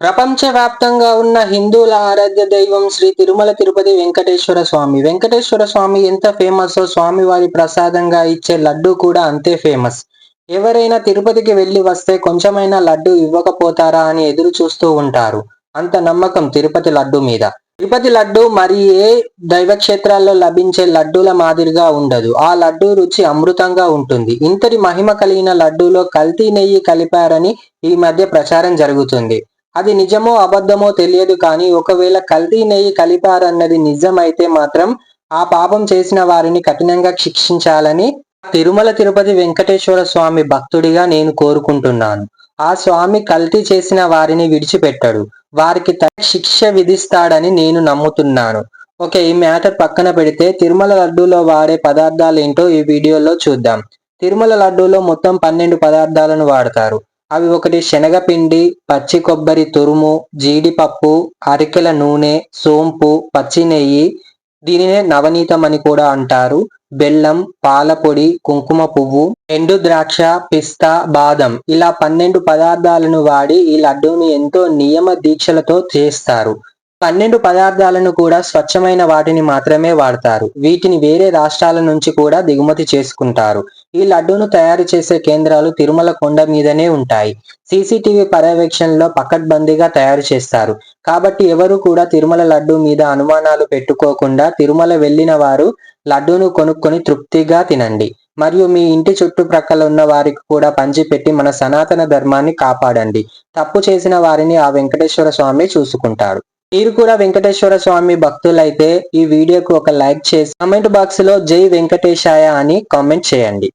ప్రపంచవ్యాప్తంగా ఉన్న హిందువుల ఆరాధ్య దైవం శ్రీ తిరుమల తిరుపతి వెంకటేశ్వర స్వామి. వెంకటేశ్వర స్వామి ఎంత ఫేమస్ స్వామి వారి ప్రసాదంగా ఇచ్చే లడ్డు కూడా అంతే ఫేమస్. ఎవరైనా తిరుపతికి వెళ్ళి వస్తే కొంచెమైనా లడ్డు ఇవ్వకపోతారా అని ఎదురు చూస్తూ ఉంటారు. అంత నమ్మకం తిరుపతి లడ్డు మీద. తిరుపతి లడ్డు మరి ఏ దైవక్షేత్రాల్లో లభించే లడ్డూల మాదిరిగా ఉండదు. ఆ లడ్డు రుచి అమృతంగా ఉంటుంది. ఇంతటి మహిమ కలిగిన లడ్డూలో కల్తీ నెయ్యి కలిపారని ఈ మధ్య ప్రచారం జరుగుతుంది. అది నిజమో అబద్ధమో తెలియదు కానీ ఒకవేళ కల్తీ నెయ్యి కలిపారన్నది నిజమైతే మాత్రం ఆ పాపం చేసిన వారిని కఠినంగా శిక్షించాలని తిరుమల తిరుపతి వెంకటేశ్వర స్వామి భక్తుడిగా నేను కోరుకుంటున్నాను. ఆ స్వామి కల్తీ చేసిన వారిని విడిచిపెట్టడు. వారికి తగిన శిక్ష విధిస్తాడని నేను నమ్ముతున్నాను. ఓకే ఈ మ్యాటర్ పక్కన పెడితే తిరుమల లడ్డూలో వాడే పదార్థాలు ఏంటో ఈ వీడియోలో చూద్దాం. తిరుమల లడ్డూలో మొత్తం పన్నెండు పదార్థాలను వాడతారు. అవి ఒకటి శనగపిండి పచ్చి కొబ్బరి తురుము జీడిపప్పు అరికెల నూనె సోంపు పచ్చి నెయ్యి. దీనినే నవనీతం అని కూడా అంటారు. బెల్లం పాలపొడి కుంకుమ పువ్వు ఎండు ద్రాక్ష పిస్తా బాదం. ఇలా పన్నెండు పదార్థాలను వాడి ఈ లడ్డూని ఎంతో నియమ దీక్షలతో చేస్తారు. పన్నెండు పదార్థాలను కూడా స్వచ్ఛమైన వాటిని మాత్రమే వాడతారు. వీటిని వేరే రాష్ట్రాల నుంచి కూడా దిగుమతి చేసుకుంటారు. ఈ లడ్డూను తయారు చేసే కేంద్రాలు తిరుమల కొండ మీదనే ఉంటాయి. సీసీటీవీ పర్యవేక్షణలో పకడ్బందీగా తయారు చేస్తారు. కాబట్టి ఎవరు కూడా తిరుమల లడ్డు మీద అనుమానాలు పెట్టుకోకుండా తిరుమల వెళ్ళిన వారు లడ్డూను కొనుక్కొని తృప్తిగా తినండి. మరియు మీ ఇంటి చుట్టుప్రక్కల ఉన్న వారికి కూడా పంచిపెట్టి మన సనాతన ధర్మాన్ని కాపాడండి. తప్పు చేసిన వారిని ఆ వెంకటేశ్వర స్వామి చూసుకుంటాడు. మీరు కూడా వెంకటేశ్వర స్వామి భక్తులైతే ఈ వీడియోకు ఒక లైక్ చేసి కామెంట్ బాక్స్లో జై వెంకటేశాయ అని కామెంట్ చేయండి.